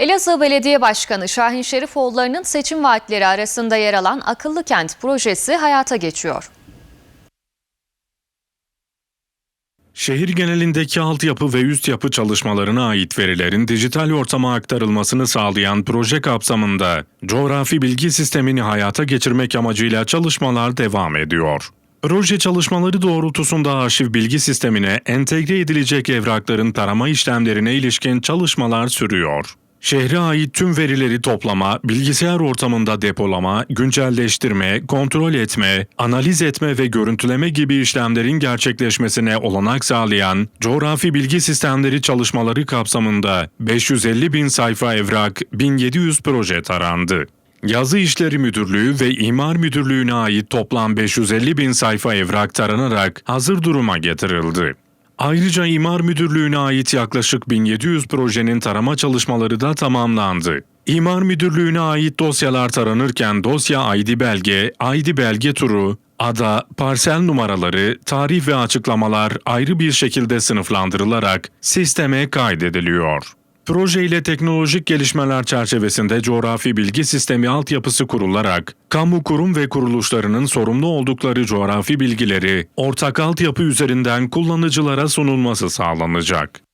Elazığ Belediye Başkanı Şahin Şerifoğulları'nın seçim vaatleri arasında yer alan Akıllı Kent projesi hayata geçiyor. Şehir genelindeki altyapı ve üst yapı çalışmalarına ait verilerin dijital ortama aktarılmasını sağlayan proje kapsamında coğrafi bilgi sistemini hayata geçirmek amacıyla çalışmalar devam ediyor. Proje çalışmaları doğrultusunda arşiv bilgi sistemine entegre edilecek evrakların tarama işlemlerine ilişkin çalışmalar sürüyor. Şehre ait tüm verileri toplama, bilgisayar ortamında depolama, güncelleştirme, kontrol etme, analiz etme ve görüntüleme gibi işlemlerin gerçekleşmesine olanak sağlayan coğrafi bilgi sistemleri çalışmaları kapsamında 550 bin sayfa evrak, 1700 proje tarandı. Yazı İşleri Müdürlüğü ve İmar Müdürlüğü'ne ait toplam 550 bin sayfa evrak taranarak hazır duruma getirildi. Ayrıca İmar Müdürlüğü'ne ait yaklaşık 1700 projenin tarama çalışmaları da tamamlandı. İmar Müdürlüğü'ne ait dosyalar taranırken dosya ID belge, ID belge turu, ada, parsel numaraları, tarih ve açıklamalar ayrı bir şekilde sınıflandırılarak sisteme kaydediliyor. Proje ile teknolojik gelişmeler çerçevesinde coğrafi bilgi sistemi altyapısı kurularak, kamu kurum ve kuruluşlarının sorumlu oldukları coğrafi bilgileri ortak altyapı üzerinden kullanıcılara sunulması sağlanacak.